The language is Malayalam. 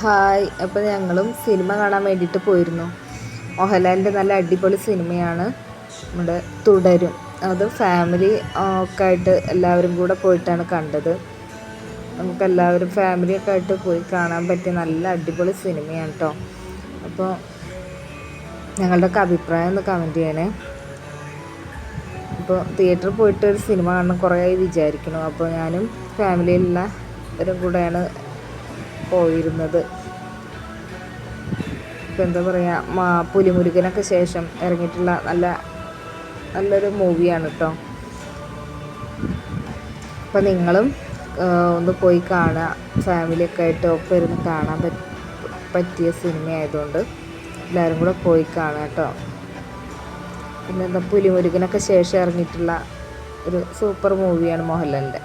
ഹായ് അപ്പോൾ ഞങ്ങളും സിനിമ കാണാൻ വേണ്ടിയിട്ട് പോയിരുന്നു. മോഹൻലാലിന്റെ നല്ല അടിപൊളി സിനിമയാണ് നമ്മുടെ തുടരും. അത് ഫാമിലി ഒക്കെ ആയിട്ട് എല്ലാവരും കൂടെ പോയിട്ടാണ് കണ്ടത്. നമുക്ക് എല്ലാവരും ഫാമിലിയൊക്കെ ആയിട്ട് പോയി കാണാൻ പറ്റിയ നല്ല അടിപൊളി സിനിമയാണ് കേട്ടോ അപ്പോൾ ഞങ്ങളുടെയൊക്കെ അഭിപ്രായം ഒന്ന് കമന്റ് ചെയ്യണേ. അപ്പോൾ തിയേറ്ററിൽ പോയിട്ട് ഒരു സിനിമ കാണണം കുറേ വിചാരിക്കണം അപ്പോൾ ഞാനും ഫാമിലിയിലുള്ളവരും കൂടെയാണ് പോയിരുന്നത്. ഇപ്പം എന്താ പറയുക പുലിമുരുകനൊക്കെ ശേഷം ഇറങ്ങിയിട്ടുള്ള നല്ല നല്ലൊരു മൂവിയാണ് കേട്ടോ അപ്പം നിങ്ങളും ഒന്ന് പോയി കാണുക ഫാമിലിയൊക്കെ ആയിട്ട് ഒപ്പം ഇരുന്ന് കാണാൻ പറ്റിയ സിനിമ ആയതുകൊണ്ട് എല്ലാവരും കൂടെ പോയി കാണുക കേട്ടോ പിന്നെന്താ പുലിമുരുകനൊക്കെ ശേഷം ഇറങ്ങിയിട്ടുള്ള ഒരു സൂപ്പർ മൂവിയാണ് മോഹൻലാലിന്റെ